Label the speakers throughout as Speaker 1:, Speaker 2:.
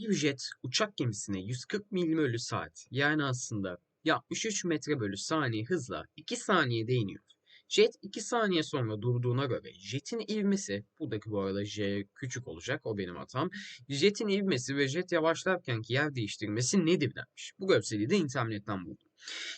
Speaker 1: Bir jet uçak gemisine 140 mil bölü saat yani aslında 63 metre bölü saniye hızla 2 saniyede iniyor. Jet 2 saniye sonra durduğuna göre jetin ivmesi, buradaki bu arada J küçük olacak o benim hatam. Jetin ivmesi ve jet yavaşlarkenki yer değiştirmesi nedir denmiş. Bu görseli de internetten buldum.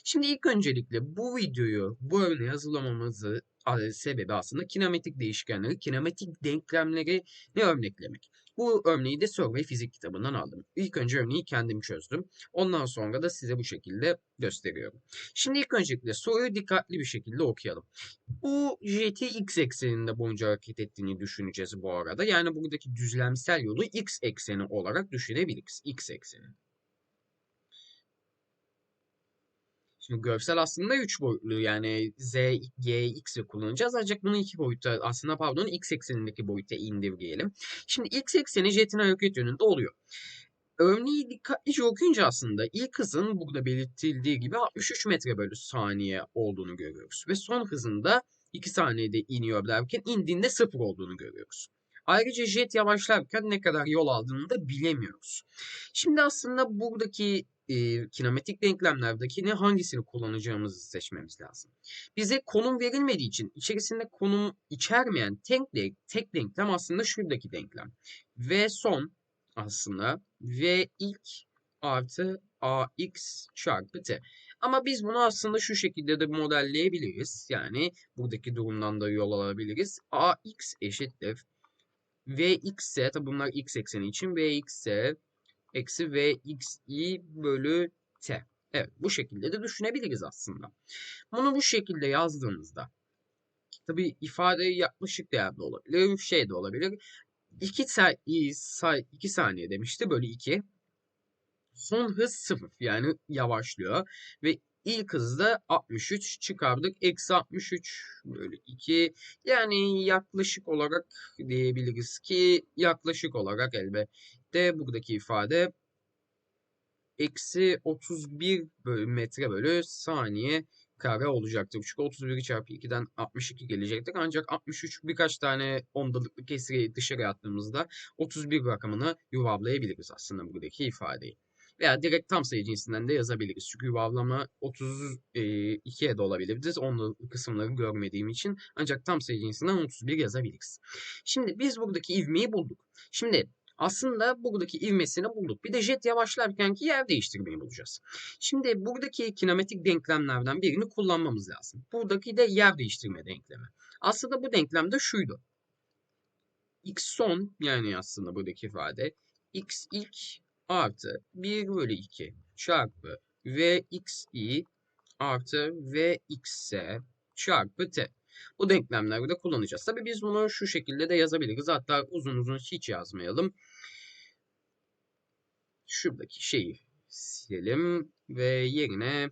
Speaker 1: Şimdi ilk öncelikle bu videoyu, bu örneği hazırlamamızı sebebi aslında kinematik değişkenleri, kinematik denklemleri ne örneklemek. Bu örneği de Survey Fizik kitabından aldım. İlk önce örneği kendim çözdüm. Ondan sonra da size bu şekilde gösteriyorum. Şimdi ilk öncelikle soruyu dikkatli bir şekilde okuyalım. Bu jeti x ekseninde boyunca hareket ettiğini düşüneceğiz bu arada. Yani buradaki düzlemsel yolu x ekseni olarak düşünebiliriz. x ekseni. Şimdi görsel aslında 3 boyutlu yani z, y, x ile kullanacağız. Ancak bunu iki boyutta aslında pardon x eksenindeki boyuta indirgeyelim. Şimdi x ekseni jetin hareket yönünde oluyor. Örneği dikkatlice okuyunca aslında ilk hızın burada belirtildiği gibi 63 metre bölü saniye olduğunu görüyoruz. Ve son hızında 2 saniyede iniyor derken indiğinde 0 olduğunu görüyoruz. Ayrıca jet yavaşlarken ne kadar yol aldığını da bilemiyoruz. Şimdi aslında buradaki e, kinematik denklemlerdeki ne hangisini kullanacağımızı seçmemiz lazım. Bize konum verilmediği için içerisinde konum içermeyen tek, tek denklem aslında şuradaki denklem. V son aslında V ilk artı AX çarpı T. Ama biz bunu aslında şu şekilde de modelleyebiliriz. Yani buradaki durumdan da yol alabiliriz. AX eşittir. Vx ise tabi bunlar x ekseni için Vx ise eksi Vxi bölü T. Evet bu şekilde de düşünebiliriz aslında. Bunu bu şekilde yazdığımızda tabi ifade yaklaşık değerde olabilir, şey de olabilir. 2 say, say, 2 saniye demişti bölü 2. Son hız 0 yani yavaşlıyor ve ilk hızda 63 çıkardık. Eksi 63 bölü 2 yani yaklaşık olarak diyebiliriz ki yaklaşık olarak elbette buradaki ifade eksi 31 bölü metre bölü saniye kare olacaktır. Çünkü 31 çarpı 2'den 62 gelecektir. Ancak 63 birkaç tane ondalıklı kesiri dışarı attığımızda 31 rakamını yuvarlayabiliriz aslında buradaki ifadeyi. Veya direkt tam sayı cinsinden de yazabiliriz. Çünkü yuvarlama 32'ye de olabilir. Ondalıklı kısımları görmediğim için ancak tam sayı cinsinden 31 yazabiliriz. Şimdi biz buradaki ivmeyi bulduk. Şimdi aslında buradaki ivmesini bulduk. Bir de jet yavaşlarkenki yer değiştirmeyi bulacağız. Şimdi buradaki kinematik denklemlerden birini kullanmamız lazım. Buradaki de yer değiştirme denklemi. Aslında bu denklem de şuydu. x son yani aslında buradaki ifade x ilk artı 1 bölü 2 çarpı vxi artı vx çarpı t. Bu denklemleri de kullanacağız. Tabii biz bunu şu şekilde de yazabiliriz. Hatta uzun uzun hiç yazmayalım. Şuradaki şeyi silelim ve yerine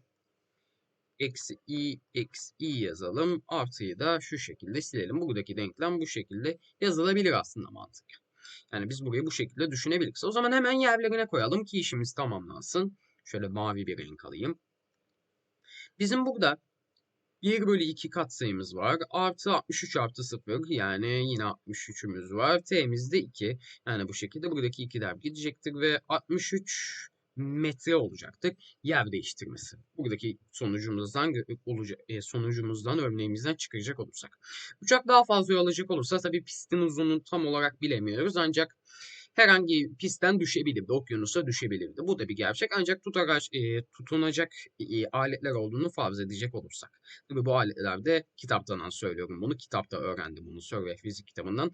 Speaker 1: eksi i eksi i yazalım. Artıyı da şu şekilde silelim. Buradaki denklem bu şekilde yazılabilir aslında mantık. Yani biz burayı bu şekilde düşünebiliriz. O zaman hemen yerlerine koyalım ki işimiz tamamlansın. Şöyle mavi bir renk alayım. Bizim burada 1 bölü 2 katsayımız var. Artı 63 artı 0 yani yine 63'ümüz var. T'miz de 2. Yani bu şekilde buradaki 2'ler gidecektir ve 63 metre olacaktır yer değiştirmesi. Buradaki sonucumuzdan e, sonucumuzdan örneğimizden çıkacak olursak. Uçak daha fazla yol alacak olursa tabii pistin uzunluğunu tam olarak bilemiyoruz ancak herhangi pistten düşebilirdi, okyanusa düşebilirdi. Bu da bir gerçek ancak tutaraç, e, tutunacak e, aletler olduğunu farz edecek olursak. Tabii bu aletlerde kitaptan söylüyorum bunu, kitapta öğrendim bunu Survey Fizik kitabından.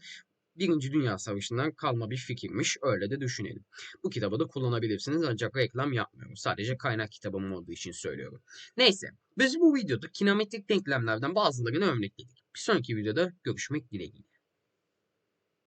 Speaker 1: Birinci Dünya Savaşı'ndan kalma bir fikirmiş. Öyle de düşünelim. Bu kitabı da kullanabilirsiniz ancak reklam yapmıyorum. Sadece kaynak kitabım olduğu için söylüyorum. Neyse. Biz bu videoda kinemetik denklemlerden bazılarını örnekledik. Bir sonraki videoda görüşmek dileğiyle.